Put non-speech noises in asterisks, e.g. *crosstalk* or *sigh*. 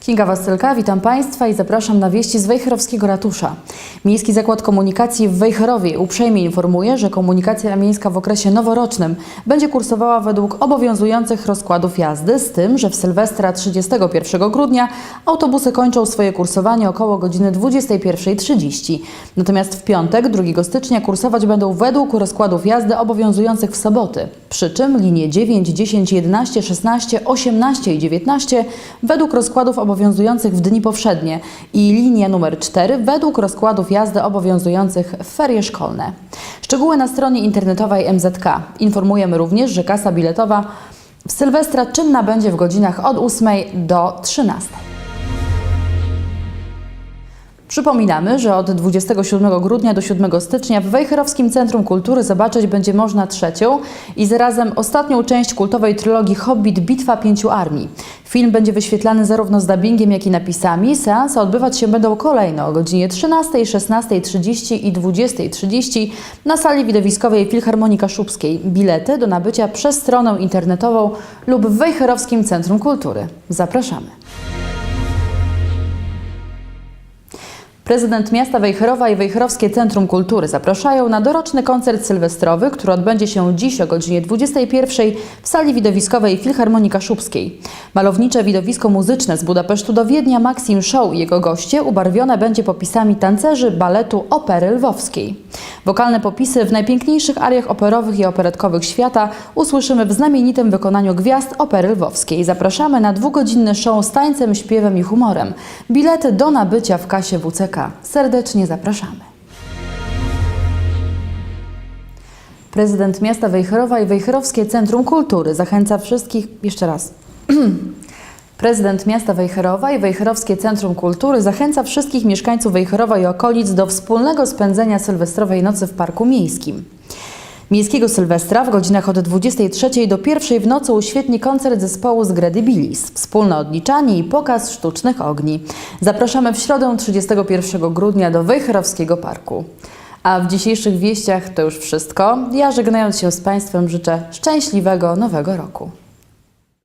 Kinga Wasylka, witam Państwa i zapraszam na wieści z Wejherowskiego Ratusza. Miejski Zakład Komunikacji w Wejherowie uprzejmie informuje, że komunikacja miejska w okresie noworocznym będzie kursowała według obowiązujących rozkładów jazdy, z tym, że w Sylwestra 31 grudnia autobusy kończą swoje kursowanie około godziny 21.30. Natomiast w piątek, 2 stycznia, kursować będą według rozkładów jazdy obowiązujących w soboty. Przy czym linie 9, 10, 11, 16, 18 i 19 według rozkładów obowiązujących w dni powszednie i linia numer 4 według rozkładów jazdy obowiązujących w ferie szkolne. Szczegóły na stronie internetowej MZK. Informujemy również, że kasa biletowa w Sylwestra czynna będzie w godzinach od 8 do 13. Przypominamy, że od 27 grudnia do 7 stycznia w Wejherowskim Centrum Kultury zobaczyć będzie można trzecią i zarazem ostatnią część kultowej trylogii Hobbit Bitwa Pięciu Armii. Film będzie wyświetlany zarówno z dubbingiem, jak i napisami. Seanse odbywać się będą kolejno o godzinie 13, 16.30 i 20.30 na sali widowiskowej Filharmonii Kaszubskiej. Bilety do nabycia przez stronę internetową lub w Wejherowskim Centrum Kultury. Zapraszamy. Prezydent miasta Wejherowa i Wejherowskie Centrum Kultury zapraszają na doroczny koncert sylwestrowy, który odbędzie się dziś o godzinie 21 w sali widowiskowej Filharmonii Kaszubskiej. Malownicze widowisko muzyczne z Budapesztu do Wiednia Maxim Show i jego goście ubarwione będzie popisami tancerzy baletu opery lwowskiej. Wokalne popisy w najpiękniejszych ariach operowych i operetkowych świata usłyszymy w znamienitym wykonaniu gwiazd opery lwowskiej. Zapraszamy na dwugodzinny show z tańcem, śpiewem i humorem. Bilety do nabycia w kasie WCK. Serdecznie zapraszamy. Prezydent miasta Wejherowa i Wejherowskie Centrum Kultury zachęca wszystkich, jeszcze raz. *clears throat* Prezydent miasta Wejherowa i Wejherowskie Centrum Kultury zachęca wszystkich mieszkańców Wejherowa i okolic do wspólnego spędzenia sylwestrowej nocy w Parku Miejskim. Miejskiego Sylwestra w godzinach od 23 do 1 w nocy uświetni koncert zespołu z Gredibilis, wspólne odliczanie i pokaz sztucznych ogni. Zapraszamy w środę 31 grudnia do Wejherowskiego Parku. A w dzisiejszych wieściach to już wszystko. Ja żegnając się z Państwem życzę szczęśliwego nowego roku.